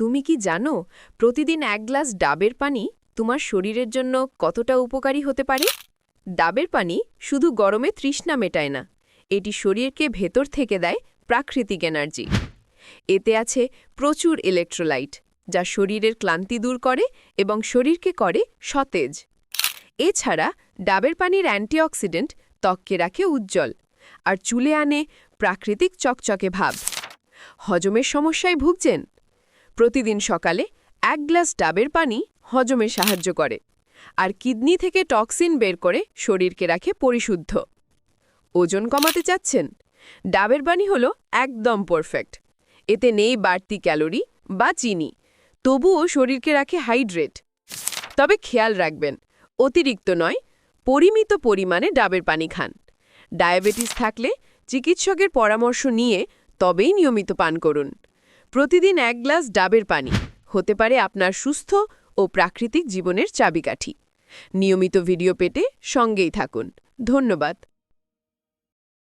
তুমি কি জানো, প্রতিদিন এক গ্লাস ডাবের পানি তোমার শরীরের জন্য কতটা উপকারী হতে পারে? ডাবের পানি শুধু গরমে তৃষ্ণা মেটায় না, এটি শরীরকে ভেতর থেকে দেয় প্রাকৃতিক এনার্জি। এতে আছে প্রচুর ইলেকট্রোলাইট, যা শরীরের ক্লান্তি দূর করে এবং শরীরকে করে সতেজ। এছাড়া ডাবের পানির অ্যান্টিঅক্সিডেন্ট ত্বককে রাখে উজ্জ্বল আর চুলে আনে প্রাকৃতিক চকচকে ভাব। হজমের সমস্যায় ভুগছেন? প্রতিদিন সকালে এক গ্লাস ডাবের পানি হজমে সাহায্য করে আর কিডনি থেকে টক্সিন বের করে শরীরকে রাখে পরিশুদ্ধ। ওজন কমাতে চাচ্ছেন? ডাবের পানি হল একদম পারফেক্ট এতে নেই বাড়তি ক্যালোরি বা চিনি, তবুও শরীরকে রাখে হাইড্রেট তবে খেয়াল রাখবেন, অতিরিক্ত নয়, পরিমিত পরিমাণে ডাবের পানি খান। ডায়াবেটিস থাকলে চিকিৎসকের পরামর্শ নিয়ে তবেই নিয়মিত পান করুন। প্রতিদিন এক গ্লাস ডাবের পানি। হতে পারে আপনার সুস্থ ও প্রাকৃতিক জীবনের চাবিকাঠি। নিয়মিত ভিডিও পেতে সঙ্গেই থাকুন। ধন্যবাদ।